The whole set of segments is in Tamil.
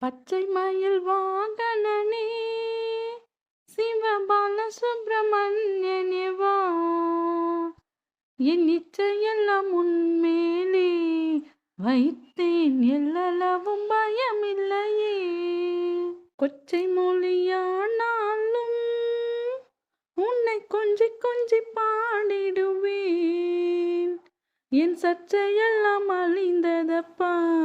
பச்சை மயில் வாகனனே சிவபால சுப்பிரமணியனே வா. என் இச்சையெல்லாம் உன்மேலே வைத்தேன் எல்லளவும் பயமில்லையே. கொச்சை மொழியானாலும் உன்னை கொஞ்சி கொஞ்சி பாடிடுவேன். என் சற்றையெல்லாம் அழிந்ததப்பா.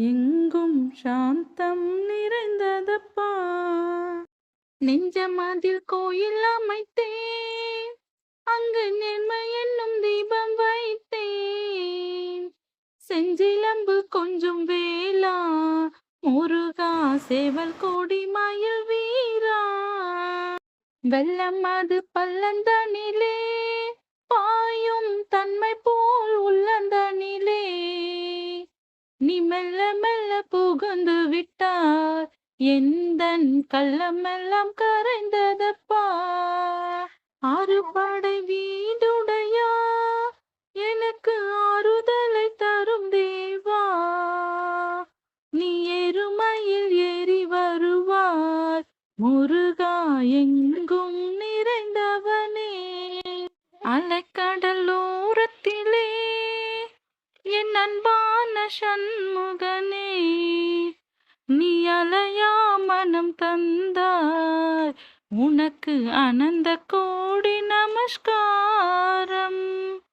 எங்கும் சாந்தம் நிறைந்ததப்பா. நெஞ்சமதில் கோயில் அமைத்தேன். அங்கு நேர்மை என்னும் தீபம் வைத்தேன். செஞ்சிலம்பு கொஞ்சம் வேளா முருகா சேவல் கோடி மயில் வீரா. வெள்ளம் அது பள்ளந்தனிலே. நீ மெல்ல மெல்ல புகுந்து விட்டார் எந்த கள்ளமெல்லாம் கரைந்ததப்பா ஆறு படை வீடுடையா. எனக்கு ஆறுதலை தரும் தேவா. நீ எருமையில் ஏறி வருவார் முருகா எங்கள் சண்முகனே நீ அலையா மனம் தந்தாய். உனக்கு அனந்த கோடி நமஸ்கார்